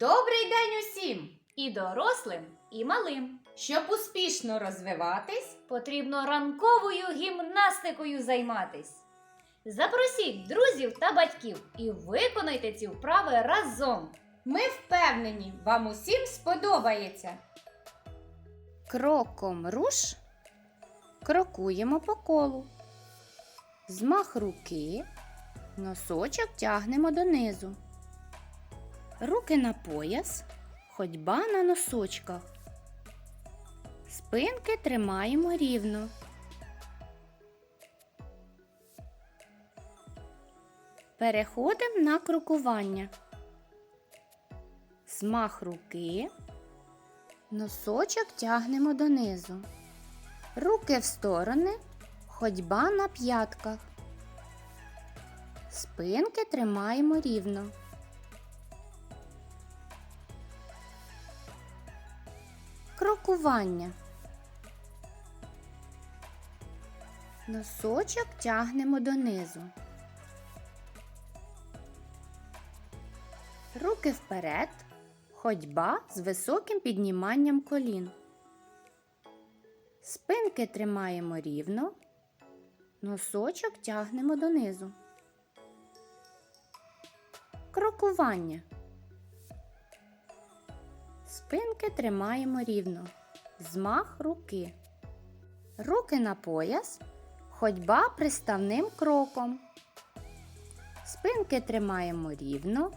Добрий день усім! І дорослим, і малим. Щоб успішно розвиватись, Потрібно ранковою гімнастикою займатись. Запросіть друзів та батьків і виконайте ці вправи разом. ми впевнені, вам усім сподобається. Кроком руш, крокуємо по колу. Змах руки, носочок тягнемо донизу. Руки на пояс, ходьба на носочках. Спинки тримаємо рівно. Переходимо на крокування. Змах руки, Носочок тягнемо донизу. Руки в сторони, ходьба на п'ятках. Спинки тримаємо рівно. Крокування. Носочок тягнемо донизу. Руки вперед. Ходьба з високим підніманням колін. Спинки тримаємо рівно. Носочок тягнемо донизу. Крокування. Спинки тримаємо рівно. Змах руки. Руки на пояс. Ходьба приставним кроком. Спинки тримаємо рівно.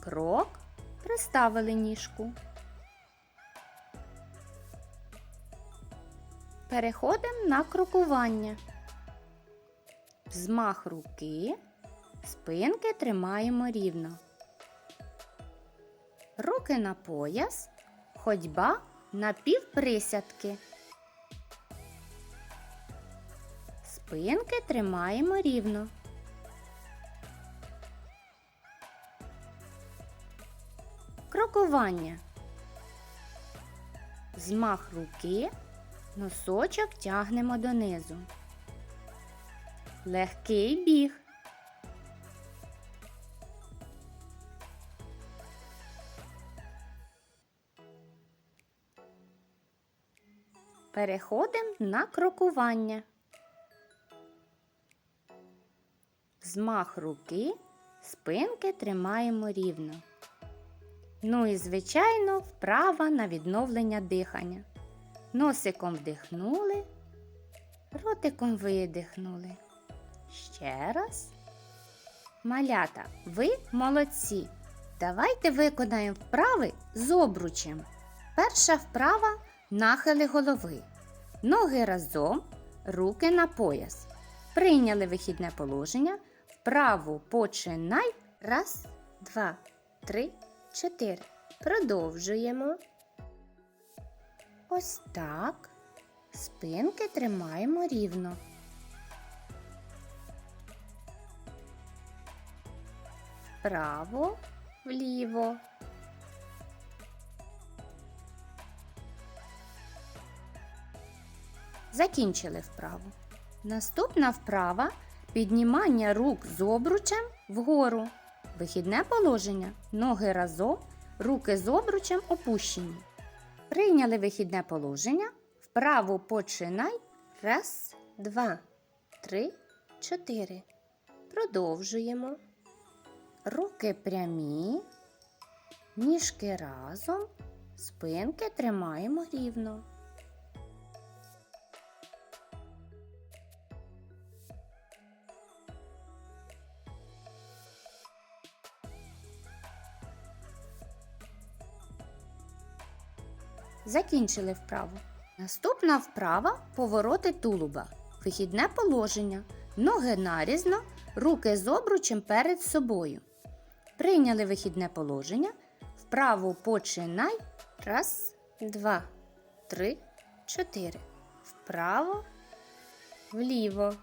Крок. Приставили ніжку. Переходимо на крокування. Взмах руки, спинки тримаємо рівно. Руки на пояс, ходьба на півприсядки. Спинки тримаємо рівно. Крокування. Змах руки, носочок тягнемо донизу. Легкий біг. Переходимо на крокування. Змах руки, спинки тримаємо рівно. Ну і, звичайно, вправа на відновлення дихання. Носиком вдихнули, ротиком видихнули. Ще раз. Малята, ви молодці. Давайте виконаємо вправи з обручем. Перша вправа нахили голови. Ноги разом, руки на пояс. Прийняли вихідне положення. Вправу починай. Раз, два, три, чотири. Продовжуємо. Ось так. Спинки тримаємо рівно. Вправо, вліво. Закінчили вправу. Наступна вправа піднімання рук з обручем вгору. Вихідне положення. Ноги разом, руки з обручем опущені. Прийняли вихідне положення. Вправо починай. Раз, два, три, чотири. Продовжуємо. Руки прямі, ніжки разом, спинки тримаємо рівно. Закінчили вправу. Наступна вправа повороти тулуба. Вихідне положення. Ноги нарізно, руки з обручем перед собою. Прийняли вихідне положення. Вправу починай. Раз, два, три, чотири. Вправо, вліво.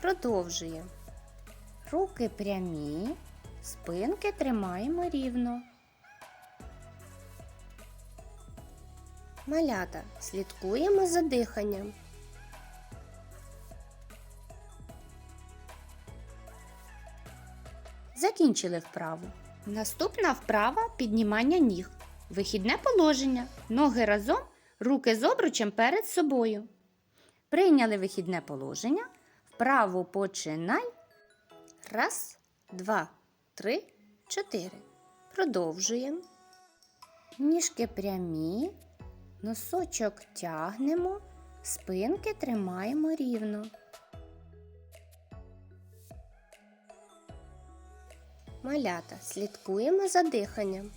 Продовжуємо. Руки прямі, спинки тримаємо рівно. Малята, слідкуємо за диханням. Закінчили вправу. Наступна вправа піднімання ніг. Вихідне положення. Ноги разом, руки з обручем перед собою. Прийняли вихідне положення. Вправу починай. Раз, два, три, чотири. Продовжуємо. Ніжки прямі. Носочок тягнемо. Спинки тримаємо рівно. Малята, слідкуємо за диханням.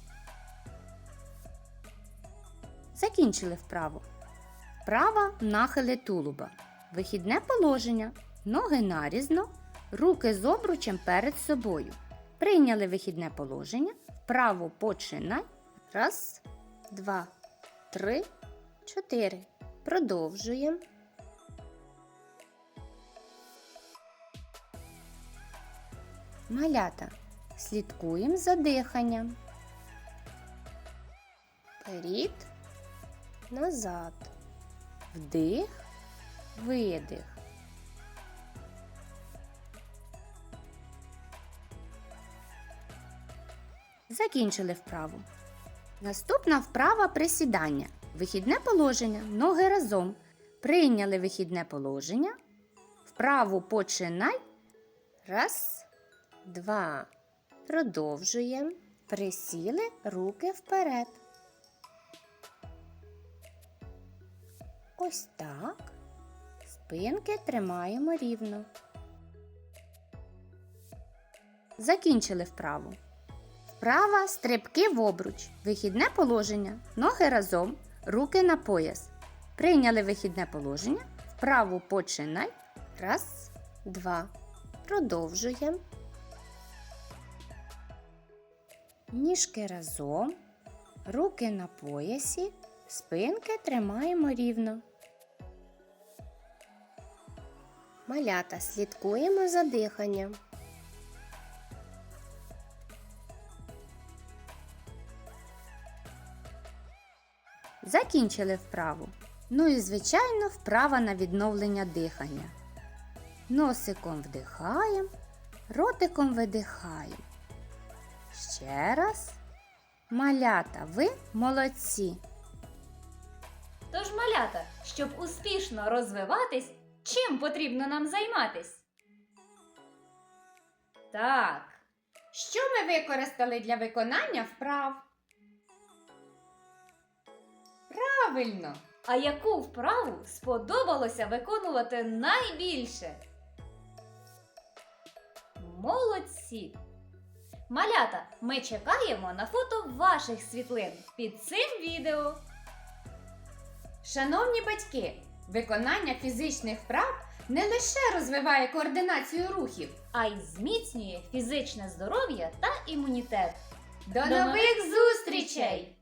Закінчили вправу. Вправа нахили тулуба. Вихідне положення. Ноги нарізно, руки з обручем перед собою. Прийняли вихідне положення. Вправу починай. Раз, два, три, чотири. Продовжуємо. Малята. Слідкуємо за диханням. Вперед, назад. Вдих, видих. Закінчили вправу. Наступна вправа присідання. Вихідне положення. Ноги разом. Прийняли вихідне положення. Вправу починай. Раз, два. Продовжуємо. Присіли руки вперед. Ось так. Спинки тримаємо рівно. Закінчили вправу. Вправа стрибки в обруч. Вихідне положення. Ноги разом. Руки на пояс. Прийняли вихідне положення. Вправу починай. Раз, два. Продовжуємо. Ніжки разом. Руки на поясі. Спинки тримаємо рівно. Малята слідкуємо за диханням. Закінчили вправу. Ну і, звичайно, вправа на відновлення дихання. Носиком вдихаємо, ротиком видихаємо. Ще раз. Малята, ви молодці. Тож, малята, щоб успішно розвиватись, чим потрібно нам займатись? Так, Що ми використали для виконання вправ? Правильно! а яку вправу сподобалося виконувати найбільше? Молодці! Малята, ми чекаємо на фото ваших світлин під цим відео. Шановні батьки, виконання фізичних вправ не лише розвиває координацію рухів. а й зміцнює фізичне здоров'я та імунітет. До, До нових нових зустрічей!